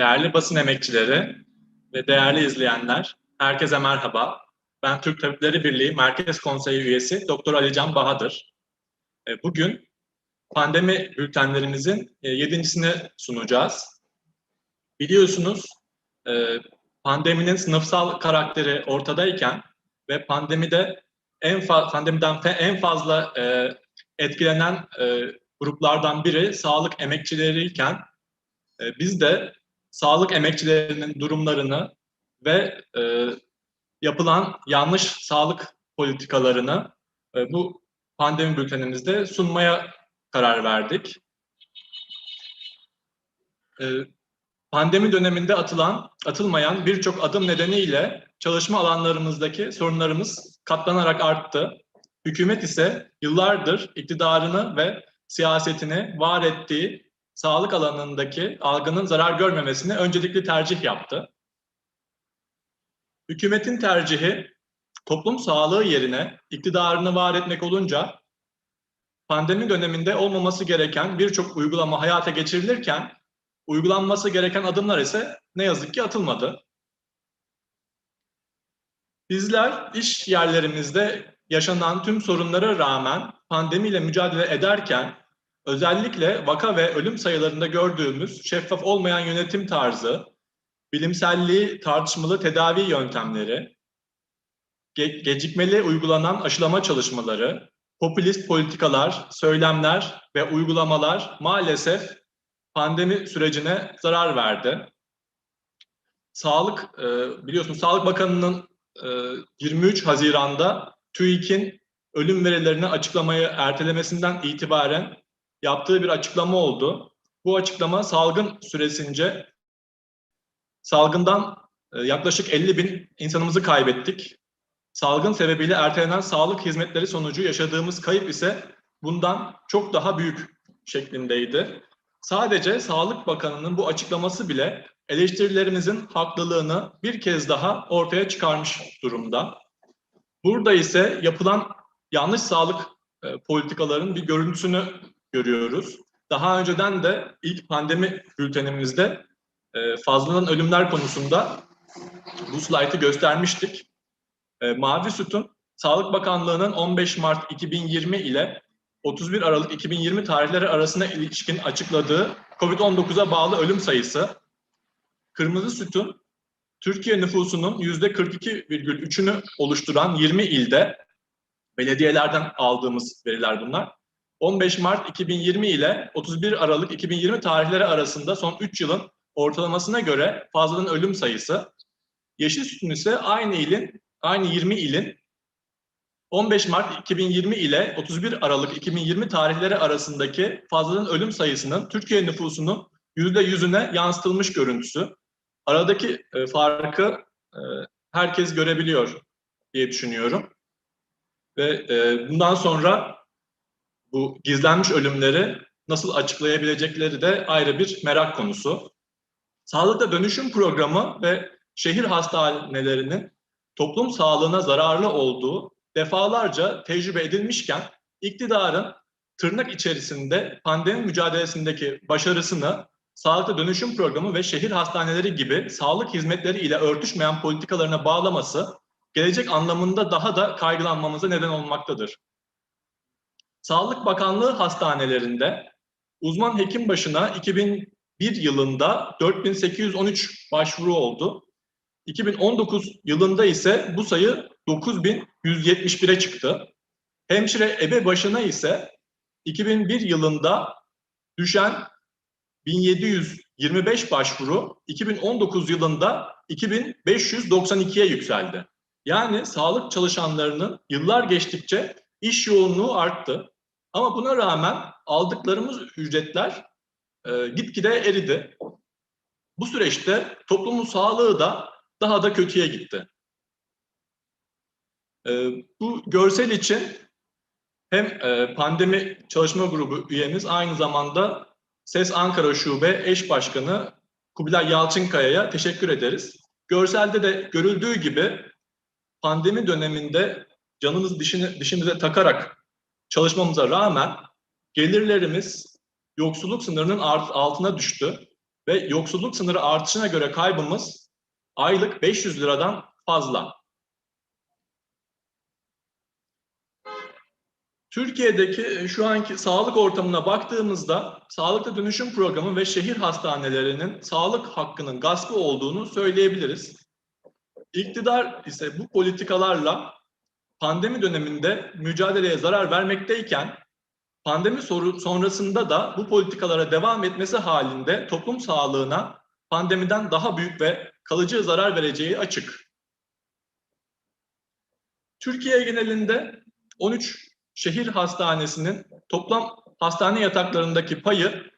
Değerli basın emekçileri ve değerli izleyenler, herkese merhaba. Ben Türk Tabipleri Birliği Merkez Konseyi üyesi Doktor Alican Bahadır. E, bugün pandemi bültenlerimizin e, yedincisini sunacağız. Biliyorsunuz e, pandeminin sınıfsal karakteri ortadayken ve pandemide en pandemiden en fazla etkilenen gruplardan biri sağlık emekçileriyken biz de sağlık emekçilerinin durumlarını ve e, yapılan yanlış sağlık politikalarını e, bu pandemi bültenimizde sunmaya karar verdik. E, pandemi döneminde atılan, atılmayan birçok adım nedeniyle çalışma alanlarımızdaki sorunlarımız katlanarak arttı. Hükümet ise yıllardır iktidarını ve siyasetini var ettiği sağlık alanındaki algının zarar görmemesini öncelikli tercih yaptı. Hükümetin tercihi toplum sağlığı yerine iktidarını var etmek olunca pandemi döneminde olmaması gereken birçok uygulama hayata geçirilirken uygulanması gereken adımlar ise ne yazık ki atılmadı. Bizler iş yerlerimizde yaşanan tüm sorunlara rağmen pandemiyle mücadele ederken Özellikle vaka ve ölüm sayılarında gördüğümüz şeffaf olmayan yönetim tarzı, bilimselliği tartışmalı tedavi yöntemleri, ge- gecikmeli uygulanan aşılama çalışmaları, popülist politikalar, söylemler ve uygulamalar maalesef pandemi sürecine zarar verdi. Sağlık, e, biliyorsunuz Sağlık Bakanı'nın 23 e, Haziran'da TÜİK'in ölüm verilerini açıklamayı ertelemesinden itibaren yaptığı bir açıklama oldu. Bu açıklama salgın süresince salgından e, yaklaşık 50 bin insanımızı kaybettik. Salgın sebebiyle ertelenen sağlık hizmetleri sonucu yaşadığımız kayıp ise bundan çok daha büyük şeklindeydi. Sadece Sağlık Bakanı'nın bu açıklaması bile eleştirilerimizin haklılığını bir kez daha ortaya çıkarmış durumda. Burada ise yapılan yanlış sağlık e, politikaların bir görüntüsünü görüyoruz. Daha önceden de ilk pandemi bültenimizde e, fazladan ölümler konusunda bu slaytı göstermiştik. E, Mavi Sütun, Sağlık Bakanlığı'nın 15 Mart 2020 ile 31 Aralık 2020 tarihleri arasında ilişkin açıkladığı COVID-19'a bağlı ölüm sayısı. Kırmızı Sütun, Türkiye nüfusunun %42,3'ünü oluşturan 20 ilde, belediyelerden aldığımız veriler bunlar, 15 Mart 2020 ile 31 Aralık 2020 tarihleri arasında son 3 yılın ortalamasına göre fazladan ölüm sayısı. Yeşil sütun ise aynı ilin, aynı 20 ilin 15 Mart 2020 ile 31 Aralık 2020 tarihleri arasındaki fazladan ölüm sayısının Türkiye nüfusunun %100'üne yansıtılmış görüntüsü. Aradaki e, farkı e, herkes görebiliyor diye düşünüyorum. Ve e, bundan sonra bu gizlenmiş ölümleri nasıl açıklayabilecekleri de ayrı bir merak konusu. Sağlıkta dönüşüm programı ve şehir hastanelerinin toplum sağlığına zararlı olduğu defalarca tecrübe edilmişken iktidarın tırnak içerisinde pandemi mücadelesindeki başarısını sağlıkta dönüşüm programı ve şehir hastaneleri gibi sağlık hizmetleri ile örtüşmeyen politikalarına bağlaması gelecek anlamında daha da kaygılanmamıza neden olmaktadır. Sağlık Bakanlığı hastanelerinde uzman hekim başına 2001 yılında 4813 başvuru oldu. 2019 yılında ise bu sayı 9171'e çıktı. Hemşire ebe başına ise 2001 yılında düşen 1725 başvuru 2019 yılında 2592'ye yükseldi. Yani sağlık çalışanlarının yıllar geçtikçe iş yoğunluğu arttı. Ama buna rağmen aldıklarımız ücretler e, gitgide eridi. Bu süreçte toplumun sağlığı da daha da kötüye gitti. E, bu görsel için hem e, pandemi çalışma grubu üyemiz aynı zamanda SES Ankara Şube eş başkanı Kubilay Yalçınkaya'ya teşekkür ederiz. Görselde de görüldüğü gibi pandemi döneminde canımız dişini, dişimize takarak çalışmamıza rağmen gelirlerimiz yoksulluk sınırının altına düştü ve yoksulluk sınırı artışına göre kaybımız aylık 500 liradan fazla. Türkiye'deki e, şu anki sağlık ortamına baktığımızda sağlıklı dönüşüm programı ve şehir hastanelerinin sağlık hakkının gaspı olduğunu söyleyebiliriz. İktidar ise bu politikalarla pandemi döneminde mücadeleye zarar vermekteyken pandemi sonrasında da bu politikalara devam etmesi halinde toplum sağlığına pandemiden daha büyük ve kalıcı zarar vereceği açık. Türkiye genelinde 13 şehir hastanesinin toplam hastane yataklarındaki payı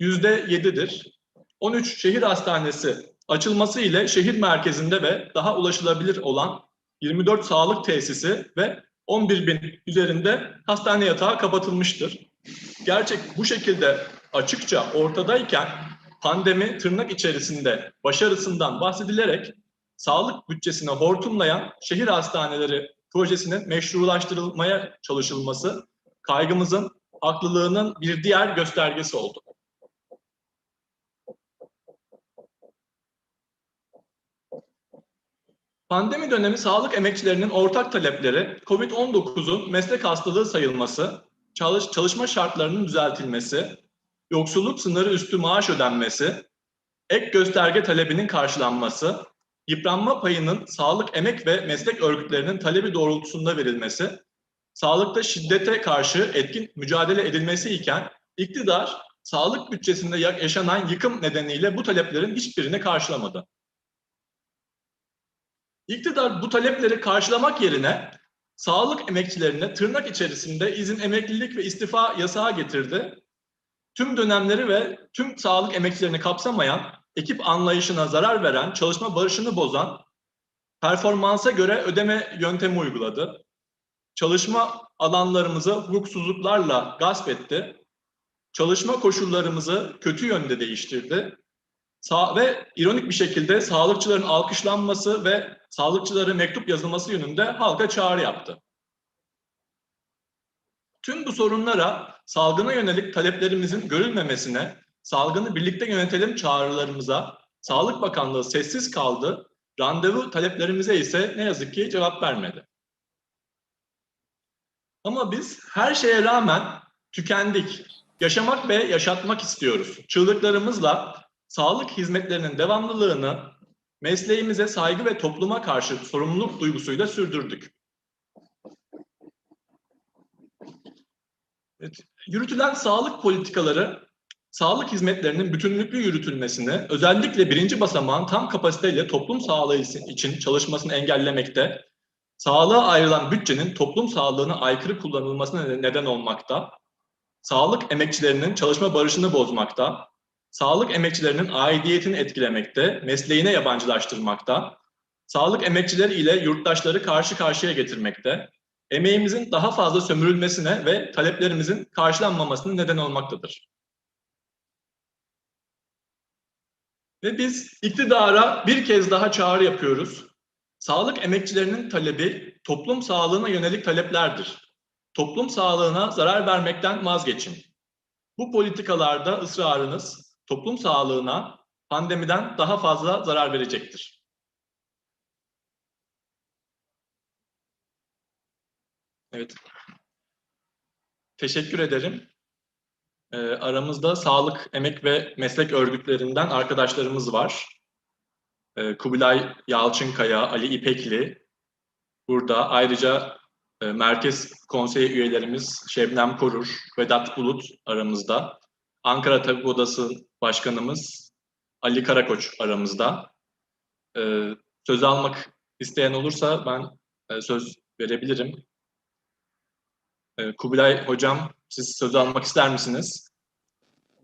yüzde yedidir. 13 şehir hastanesi açılması ile şehir merkezinde ve daha ulaşılabilir olan 24 sağlık tesisi ve 11 bin üzerinde hastane yatağı kapatılmıştır. Gerçek bu şekilde açıkça ortadayken pandemi tırnak içerisinde başarısından bahsedilerek sağlık bütçesine hortumlayan şehir hastaneleri projesinin meşrulaştırılmaya çalışılması kaygımızın haklılığının bir diğer göstergesi oldu. Pandemi dönemi sağlık emekçilerinin ortak talepleri COVID-19'un meslek hastalığı sayılması, çalış çalışma şartlarının düzeltilmesi, yoksulluk sınırı üstü maaş ödenmesi, ek gösterge talebinin karşılanması, yıpranma payının sağlık, emek ve meslek örgütlerinin talebi doğrultusunda verilmesi, sağlıkta şiddete karşı etkin mücadele edilmesi iken iktidar sağlık bütçesinde yaşanan yıkım nedeniyle bu taleplerin hiçbirini karşılamadı. İktidar bu talepleri karşılamak yerine sağlık emekçilerine tırnak içerisinde izin emeklilik ve istifa yasağı getirdi. Tüm dönemleri ve tüm sağlık emekçilerini kapsamayan ekip anlayışına zarar veren, çalışma barışını bozan, performansa göre ödeme yöntemi uyguladı. Çalışma alanlarımızı hukuksuzluklarla gasp etti. Çalışma koşullarımızı kötü yönde değiştirdi. Sa ve ironik bir şekilde sağlıkçıların alkışlanması ve sağlıkçılara mektup yazılması yönünde halka çağrı yaptı. Tüm bu sorunlara salgına yönelik taleplerimizin görülmemesine salgını birlikte yönetelim çağrılarımıza Sağlık Bakanlığı sessiz kaldı, randevu taleplerimize ise ne yazık ki cevap vermedi. Ama biz her şeye rağmen tükendik. Yaşamak ve yaşatmak istiyoruz. Çığlıklarımızla sağlık hizmetlerinin devamlılığını mesleğimize saygı ve topluma karşı sorumluluk duygusuyla sürdürdük. Evet, yürütülen sağlık politikaları sağlık hizmetlerinin bütünlüklü yürütülmesini, özellikle birinci basamağın tam kapasiteyle toplum sağlığı için çalışmasını engellemekte, sağlığa ayrılan bütçenin toplum sağlığına aykırı kullanılmasına neden olmakta, sağlık emekçilerinin çalışma barışını bozmakta, sağlık emekçilerinin aidiyetini etkilemekte, mesleğine yabancılaştırmakta, sağlık emekçileri ile yurttaşları karşı karşıya getirmekte, emeğimizin daha fazla sömürülmesine ve taleplerimizin karşılanmamasına neden olmaktadır. Ve biz iktidara bir kez daha çağrı yapıyoruz. Sağlık emekçilerinin talebi toplum sağlığına yönelik taleplerdir. Toplum sağlığına zarar vermekten vazgeçin. Bu politikalarda ısrarınız toplum sağlığına pandemiden daha fazla zarar verecektir. Evet. Teşekkür ederim. E, aramızda sağlık, emek ve meslek örgütlerinden arkadaşlarımız var. E, Kubilay Yalçınkaya, Ali İpekli burada. Ayrıca e, Merkez Konseyi üyelerimiz Şebnem Korur, Vedat Bulut aramızda. Ankara Tabip Odası Başkanımız Ali Karakoç aramızda. E, söz almak isteyen olursa ben e, söz verebilirim. E, Kubilay Hocam siz sözü almak ister misiniz?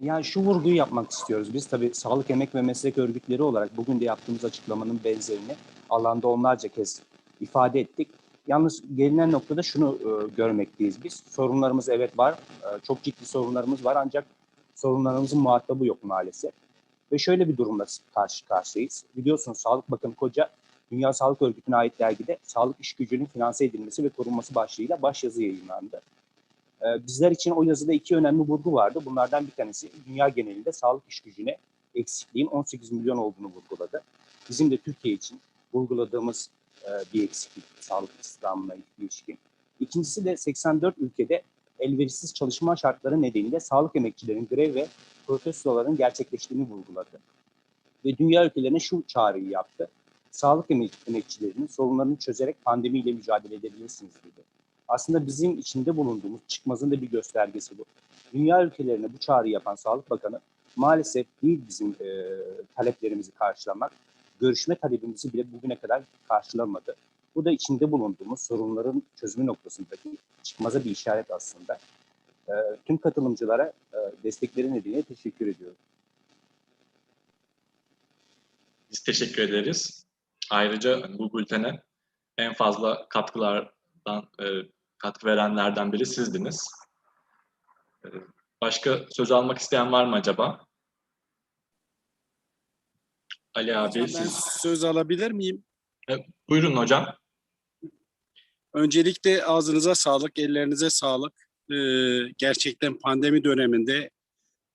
Yani şu vurguyu yapmak istiyoruz. Biz tabii sağlık, emek ve meslek örgütleri olarak bugün de yaptığımız açıklamanın benzerini alanda onlarca kez ifade ettik. Yalnız gelinen noktada şunu e, görmekteyiz biz. Sorunlarımız evet var, e, çok ciddi sorunlarımız var ancak sorunlarımızın muhatabı yok maalesef. Ve şöyle bir durumla karşı karşıyayız. Biliyorsunuz Sağlık Bakanı Koca Dünya Sağlık Örgütü'ne ait dergide sağlık iş gücünün finanse edilmesi ve korunması başlığıyla başyazı yayınlandı. Ee, bizler için o yazıda iki önemli vurgu vardı. Bunlardan bir tanesi dünya genelinde sağlık iş gücüne eksikliğin 18 milyon olduğunu vurguladı. Bizim de Türkiye için vurguladığımız e, bir eksiklik sağlık istihdamına ilişkin. İkincisi de 84 ülkede elverişsiz çalışma şartları nedeniyle sağlık emekçilerin grev ve protestoların gerçekleştiğini vurguladı. Ve dünya ülkelerine şu çağrıyı yaptı. Sağlık emek- emekçilerinin sorunlarını çözerek pandemiyle mücadele edebilirsiniz dedi. Aslında bizim içinde bulunduğumuz çıkmazın da bir göstergesi bu. Dünya ülkelerine bu çağrıyı yapan Sağlık Bakanı maalesef değil bizim e, taleplerimizi karşılamak, görüşme talebimizi bile bugüne kadar karşılamadı. Bu da içinde bulunduğumuz sorunların çözümü noktasındaki çıkmaza bir işaret aslında. E, tüm katılımcılara e, destekleri nedeniyle teşekkür ediyorum. Biz teşekkür ederiz. Ayrıca bu bültene en fazla katkılardan e, katkı verenlerden biri sizdiniz. E, Başka söz almak isteyen var mı acaba? Ali abi, Hocam ben siz söz alabilir miyim? buyurun hocam. Öncelikle ağzınıza sağlık, ellerinize sağlık. Ee, gerçekten pandemi döneminde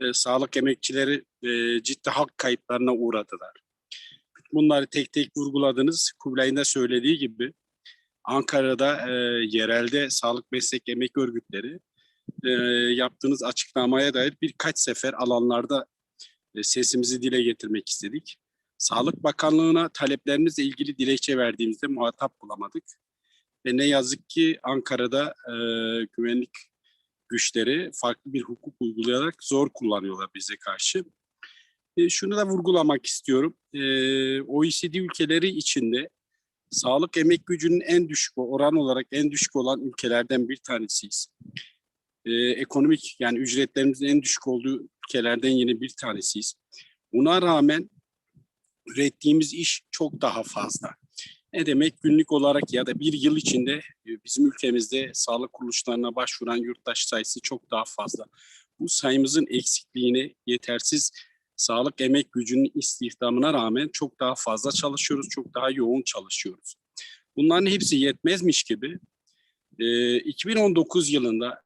e, sağlık emekçileri e, ciddi hak kayıplarına uğradılar. Bunları tek tek vurguladınız. Kubilay'ın da söylediği gibi Ankara'da e, yerelde sağlık meslek emek örgütleri yaptığınız açıklamaya dair birkaç sefer alanlarda sesimizi dile getirmek istedik. Sağlık Bakanlığı'na taleplerimizle ilgili dilekçe verdiğimizde muhatap bulamadık. Ve ne yazık ki Ankara'da e, güvenlik güçleri farklı bir hukuk uygulayarak zor kullanıyorlar bize karşı. E, şunu da vurgulamak istiyorum. E, OECD ülkeleri içinde sağlık emek gücünün en düşük oran olarak en düşük olan ülkelerden bir tanesiyiz. E, ekonomik yani ücretlerimizin en düşük olduğu ülkelerden yine bir tanesiyiz. Buna rağmen ürettiğimiz iş çok daha fazla. Ne demek günlük olarak ya da bir yıl içinde e, bizim ülkemizde sağlık kuruluşlarına başvuran yurttaş sayısı çok daha fazla. Bu sayımızın eksikliğini yetersiz sağlık emek gücünün istihdamına rağmen çok daha fazla çalışıyoruz, çok daha yoğun çalışıyoruz. Bunların hepsi yetmezmiş gibi e, 2019 yılında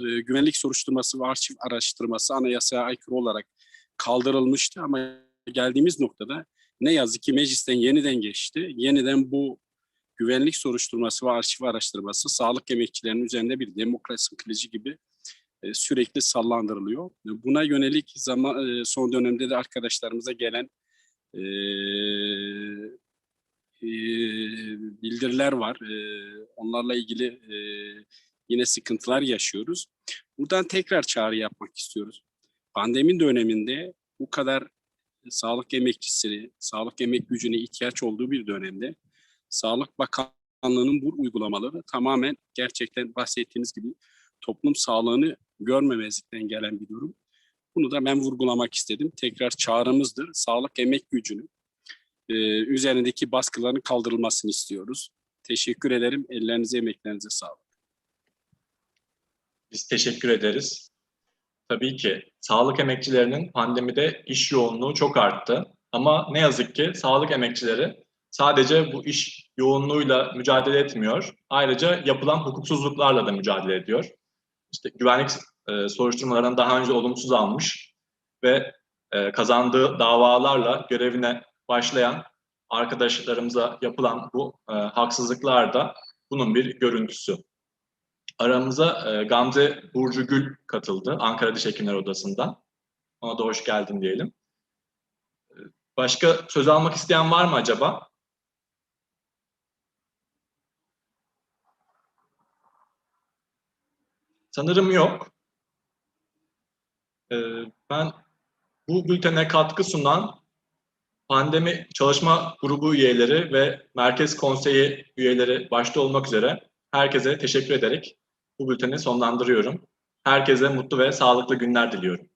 e, güvenlik soruşturması ve arşiv araştırması anayasaya aykırı olarak kaldırılmıştı ama geldiğimiz noktada ne yazık ki meclisten yeniden geçti. Yeniden bu güvenlik soruşturması ve arşiv araştırması sağlık emekçilerinin üzerinde bir demokrasi kılıcı gibi e, sürekli sallandırılıyor. Buna yönelik zaman e, son dönemde de arkadaşlarımıza gelen e, e, bildiriler var. E, onlarla ilgili e, yine sıkıntılar yaşıyoruz. Buradan tekrar çağrı yapmak istiyoruz. Pandemi döneminde bu kadar sağlık emekçisi, sağlık emek gücüne ihtiyaç olduğu bir dönemde Sağlık Bakanlığı'nın bu uygulamaları tamamen gerçekten bahsettiğiniz gibi toplum sağlığını görmemezlikten gelen bir durum. Bunu da ben vurgulamak istedim. Tekrar çağrımızdır. Sağlık emek gücünün e, üzerindeki baskıların kaldırılmasını istiyoruz. Teşekkür ederim. Ellerinize, emeklerinize sağlık. Biz teşekkür ederiz. Tabii ki sağlık emekçilerinin pandemide iş yoğunluğu çok arttı. Ama ne yazık ki sağlık emekçileri sadece bu iş yoğunluğuyla mücadele etmiyor. Ayrıca yapılan hukuksuzluklarla da mücadele ediyor. İşte güvenlik e, soruşturmalarını daha önce olumsuz almış ve e, kazandığı davalarla görevine başlayan arkadaşlarımıza yapılan bu e, haksızlıklar da bunun bir görüntüsü. Aramıza e, Gamze Burcu Gül katıldı Ankara Diş Hekimler Odası'ndan. Ona da hoş geldin diyelim. E, Başka söz almak isteyen var mı acaba? Sanırım yok. E, ben bu bültene katkı sunan pandemi çalışma grubu üyeleri ve Merkez Konseyi üyeleri başta olmak üzere herkese teşekkür ederek bu bülteni sonlandırıyorum. Herkese mutlu ve sağlıklı günler diliyorum.